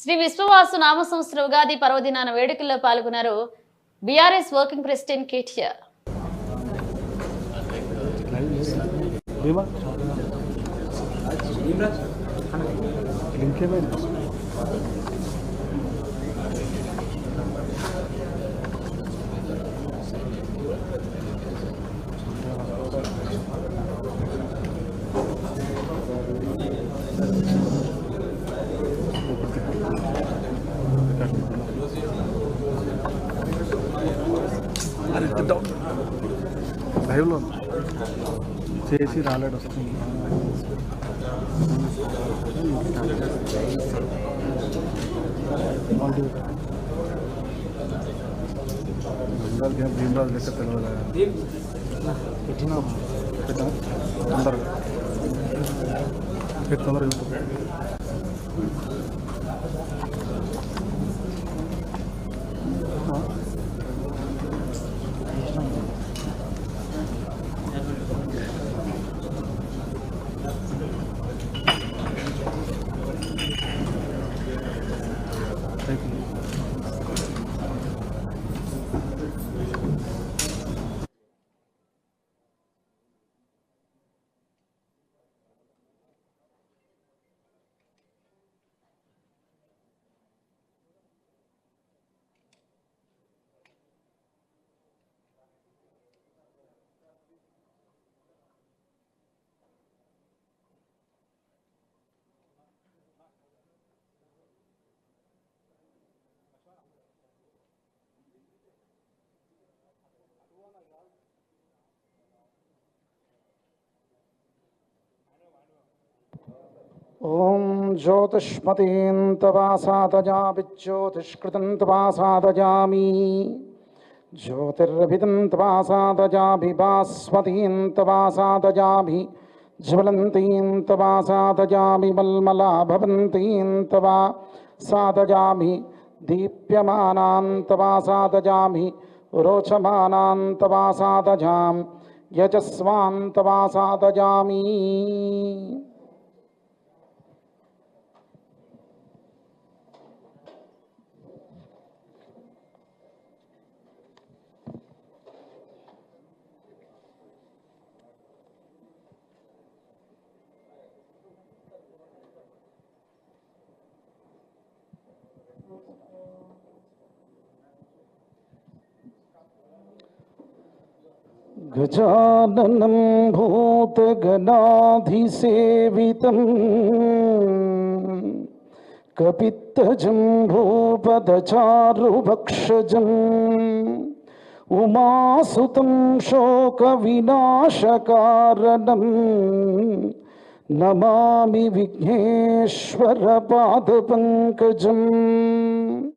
శ్రీ విశ్వవాసు నామ సంవత్సర ఉగాది పర్వదినాన వేడుకల్లో పాల్గొన్నారు బీఆర్ఎస్ వర్కింగ్ ప్రెసిడెంట్ కేటీఆర్. ఇంకేమైనా లైవ్లో చేసి రాలేడు వస్తుంది. భీమరాజు లెక్క తెలియదు పెట్టినా? పెట్టా తొందరగా తొందరగా Thank you. Om ज्योतिष्मतीन्तवासादजाभिज्योतिष्कृतं तवासादजामि ज्योतिर्भिदं तवासादजाभिभास्वतीं तवासादजाभि ज्वलन्तीं तवासादजाभि मल्मला भवन्तीं Tawa सादजाभि दीप्यमानां तवासादजाभि रोचमानां तवासादजामि गजाननं भूतगणाधिसेवितम् कपित्तजम्भूपदचारुभक्षजम् उमासुतं शोकविनाशकारणम् Namami विघ्नेश्वरपादपङ्कजम्